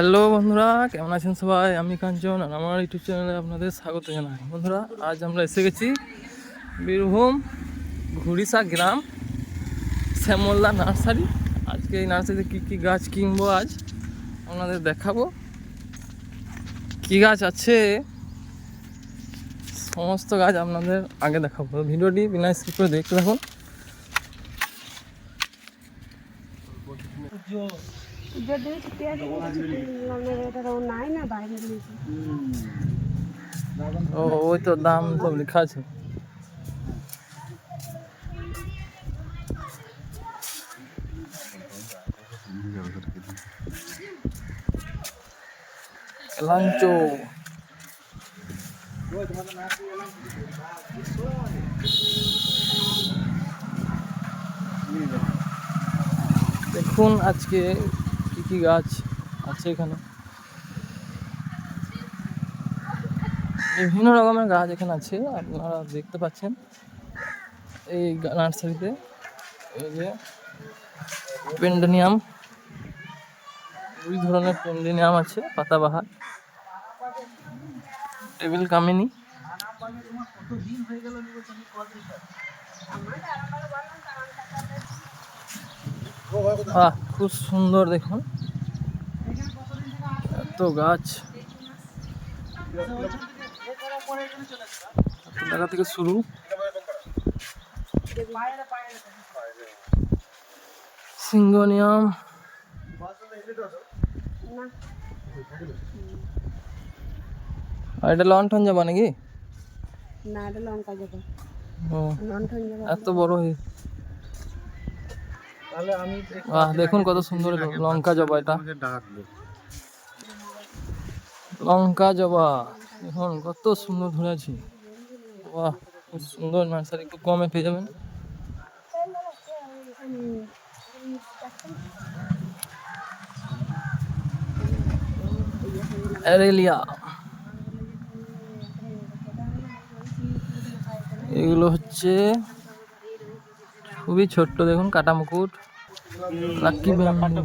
Hello বন্ধুরা, কেমন আছেন সবাই? আমি কাঞ্চন আর আমার ইউটিউব চ্যানেলে আপনাদের স্বাগত জানাই। বন্ধুরা, আজ আমরা এসে গেছি বীরভূম ঘুড়িসা গ্রাম শ্যামল্লা নার্সারি। আজকে এই নার্সারিতে কী কী গাছ কিনবো আজ? আপনাদের দেখাবো। কী গাছ আছে? সমস্ত গাছ আপনাদের আগে দেখাবো। ভিডিওটি বিনা স্কিপ করে দেখতে থাকুন। নাই না বাইরে ও ওই তো দাম সব লেখা আছে। দেখুন আজকে কি গাছ আছে এখানে? বিভিন্ন রকমের গাছ এখানে আছে, আপনারা দেখতে পাচ্ছেন। এই নার্সারিতে, এই যে পেন্ডেনিয়াম, দুই ধরনের পেন্ডেনিয়াম আছে, পাতাবাহার। টেবিল কামিনী। খুব সুন্দর দেখুন। এত গাছ? টাকা থেকে শুরু। সিঙ্গোনিয়াম। আর এটা লন্ঠন যাবা নাকি? না এটা লঙ্কা যাবে। লন্ঠন যাবে। এত বড় হয়ে বাহ দেখুন কত সুন্দর লঙ্কা জবা এটা। লঙ্কা জবা। এখন কত সুন্দর ধরে আছে। বাহ, খুব সুন্দর নার্সারি খুব কমে পেয়ে যাবেন। অ্যারেলিয়া। এগুলো হচ্ছে খুবই ছোট্ট, দেখুন কাটা মুকুট লাকি ব্যাম্বু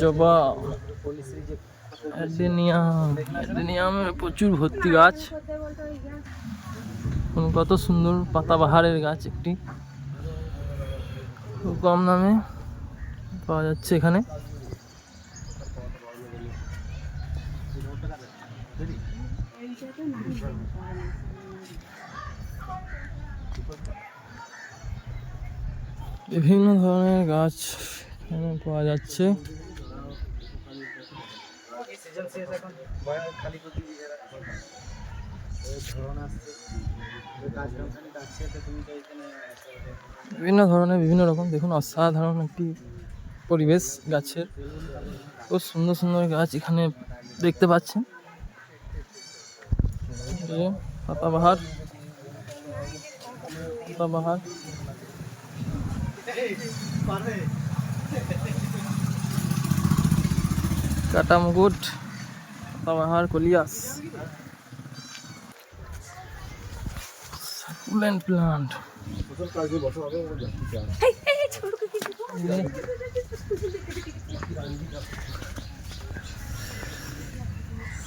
জবা। অ্যাডেনিয়াম। অ্যাডেনিয়ামের প্রচুর ভর্তি গাছ। কত সুন্দর পাতাবাহারের গাছ একটি। খুব কম দামে পাওয়া যাচ্ছে এখানে। বিভিন্ন ধরনের গাছ এখানে পাওয়া যাচ্ছে। বিভিন্ন ধরনের, বিভিন্ন রকম। দেখুন, অসাধারণ একটি পরিবেশ গাছের। খুব সুন্দর সুন্দর গাছ এখানে দেখতে পাচ্ছেন। পাতাবাহার। পাতাবাহার। কাটা মুকুট পাতাবাহার coleus. Succulent plant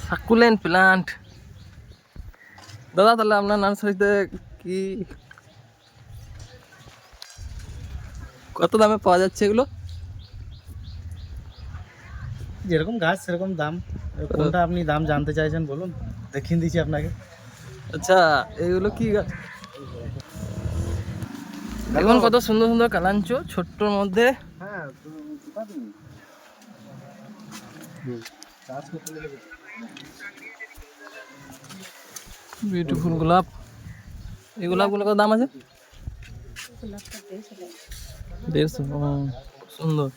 succulent plant দাদা তাহলে আপনার নার্সারিতে কি কত দামে পাওয়া যাচ্ছে এগুলো? যেরকম গাছ সেরকম দাম। কোনটা আপনি দাম জানতে চাইছেন বলুন দেখিয়ে দিচ্ছি আপনাকে। আচ্ছা এগুলো কি গাছ? দেখুন কত সুন্দর সুন্দর কালাঞ্চো ছোট্টর মধ্যে। হ্যাঁ বিউটিফুল গোলাপ এই গোলাপগুলো কত দাম আছে? দেড়শো ও, খুব সুন্দর।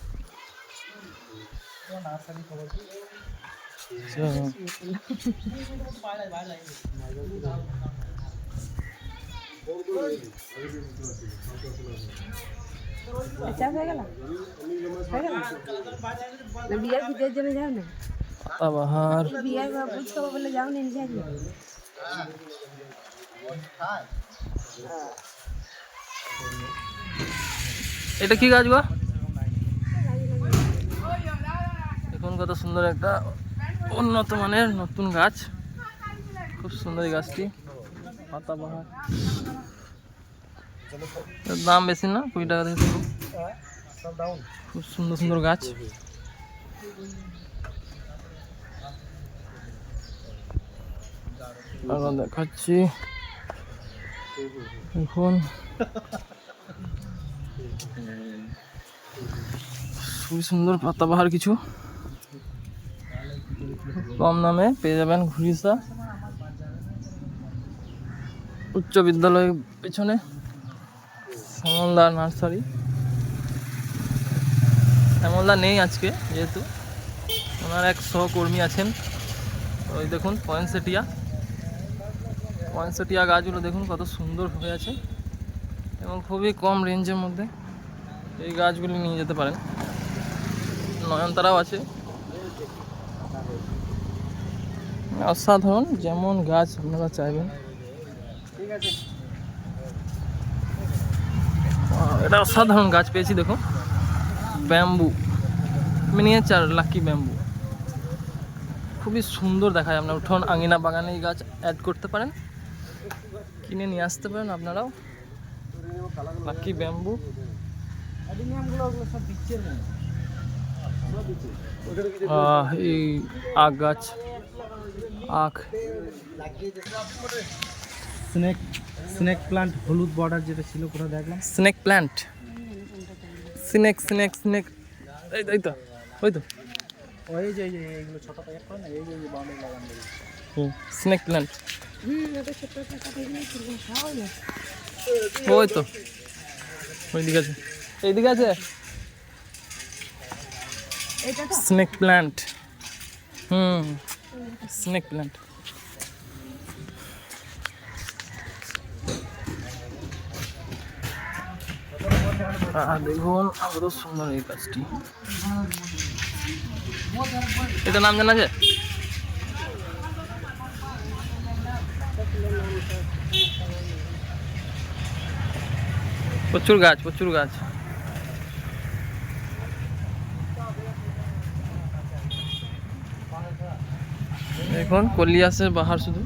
হয়ে হয়ে বিয়ার ভিতরের জন্য যাও না? পাতাবাহার বিয়ার বুঝতে হবে বলে যাও না আগে এটা কি গাছ গো? দেখুন কত সুন্দর একটা উন্নত মানের নতুন গাছ। খুব সুন্দর গাছটি। দাম বেশি না, কুড়ি টাকা থেকে খুব সুন্দর সুন্দর গাছ। দেখাচ্ছি। দেখুন। খুবই সুন্দর পাতাবাহার কিছু। কম দামে পেয়ে যাবেন ঘুরিসা। উচ্চ বিদ্যালয়ের পেছনে শ্যামলদার নার্সারি। শ্যামলদা নেই আজকে যেহেতু। ওনার এক সহকর্মী আছেন। ওই দেখুন, পয়েন্টসেটিয়া। পয়েন্টসেটিয়া গাছগুলো দেখুন কত সুন্দর হয়ে আছে। এবং খুবই কম রেঞ্জের মধ্যে। এই গাছগুলি নিয়ে যেতে পারেন। নয়নতারাও আছে। অসাধারণ, যেমন গাছ আপনারা চাইবেন। এটা অসাধারণ গাছ পেয়েছি, দেখুন। ব্যাম্বু মিনিয়েচার লাকি ব্যাম্বু খুবই সুন্দর দেখায় আপনার উঠোন, আঙিনা বাগানে এই গাছ অ্যাড করতে পারেন। কিনে নিয়ে আসতে পারেন আপনারাও। লাকি ব্যাম্বু এই আখ গাছ আখ। স্নেক স্নেক প্লান্ট হলুদ বর্ডার যেটা ছিল কোথাও দেখলাম? Snake plant snake snake snake এই তো, তো ওই তো। ওই যে এইগুলো ছোট প্যাকেট করে না? এই যে বাউন্ডারি লাগানো স্নেক প্ল্যান্ট হুম ওটা দেখলে তুলবো খাওয়াই না ওই তো আছে। এইদিকে আছে? Snake plant hmm snake plant দেখুন কত সুন্দর এই গাছটি। এটা নাম জানা আছে? প্রচুর গাছ প্রচুর গাছ। দেখুন কলিয়াসের বাহার শুধু।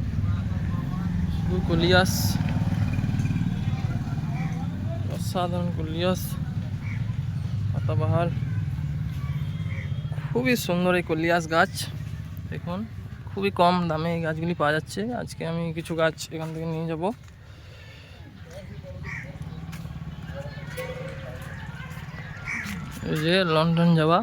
শুধু কলিয়াস অসাধারণ কলিয়াস পাতাবাহার খুবই সুন্দর এই কলিয়াস গাছ। দেখুন, খুবই কম দামে এই গাছগুলি পাওয়া যাচ্ছে। আজকে আমি কিছু গাছ এখান থেকে নিয়ে যাব। এই যে লন্ডন যাওয়া।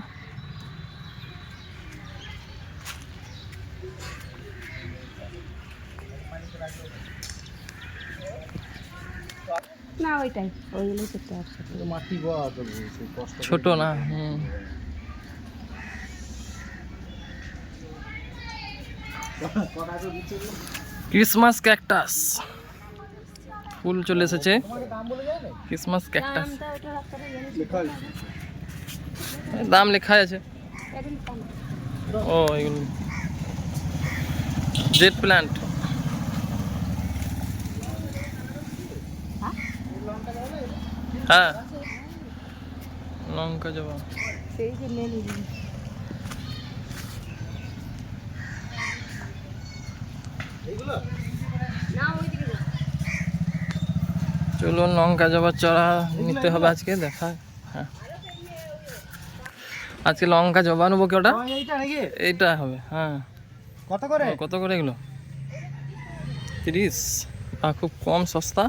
না ওইটাই। ওইগুলো ছোট্ট একসাথে মাটি গোয়া তো কষ্ট ছোট না হুম। Christmas cactus. ফুল চলে এসেছে। Christmas cactus. দাম লেখা আছে। ও এগুলো। Jade plant. হ্যাঁ। লঙ্কা জবা। সেই চলুন লঙ্কা জবা চড়া নিতে হবে আজকে দেখা। হ্যাঁ। আজকে লঙ্কা জবা নেব কি ওটা? এইটা হবে হ্যাঁ। কত করে? কত করে এগুলো? তিরিশ। খুব কম সস্তা।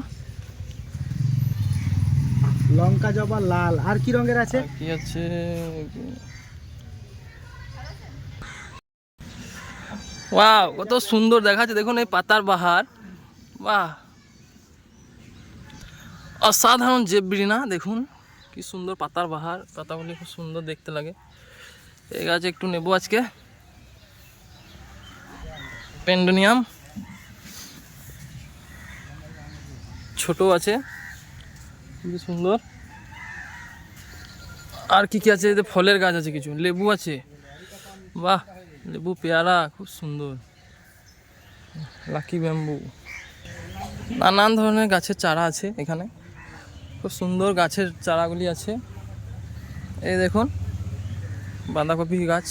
লঙ্কা, জবা, লাল। আর কি রঙের আছে? কি আছে ওয়াও, কত সুন্দর দেখাচ্ছে। দেখুন এই পাতার বাহার। বাহ। অসাধারণ জেবরি, না? দেখুন, কি সুন্দর পাতার বাহার। পাতাগুলি খুব সুন্দর দেখতে লাগে। এই গাছ একটু নেব আজকে। পেন্ডোনিয়াম। ছোট আছে। খুবই সুন্দর। আর কি কি আছে? এতে ফলের গাছ আছে কিছু। লেবু আছে। বাহ, লেবু পেয়ারা, খুব সুন্দর। Lucky bamboo. নানান ধরনের গাছের চারা আছে এখানে। খুব সুন্দর গাছের চারাগুলি আছে। এই দেখুন, বাঁধাকপি গাছ।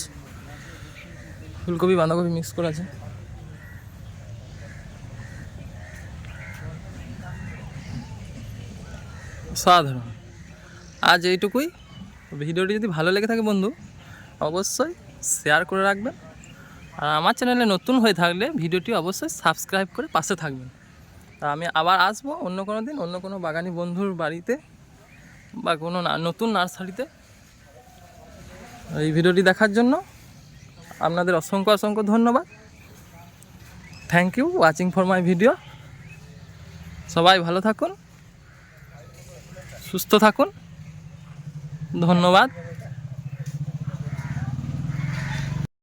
ফুলকপি, বাঁধাকপি মিক্স করে আছে। সাধারণ। আজ এইটুকুই। ভিডিওটি যদি ভালো লেগে থাকে বন্ধু, অবশ্যই শেয়ার করে রাখবেন। আর আমার চ্যানেলে নতুন হয়ে থাকলে ভিডিওটি অবশ্যই সাবস্ক্রাইব করে পাশে থাকবেন। তা আমি আবার আসব অন্য কোনো দিন, অন্য কোনো বাগানি বন্ধুর বাড়িতে বা কোনো নতুন নার্সারিতে। এই ভিডিওটি দেখার জন্য আপনাদের অসংখ্য অসংখ্য ধন্যবাদ। Thank you watching for my video সবাই ভালো থাকুন। সুস্থ থাকুন। ধন্যবাদ।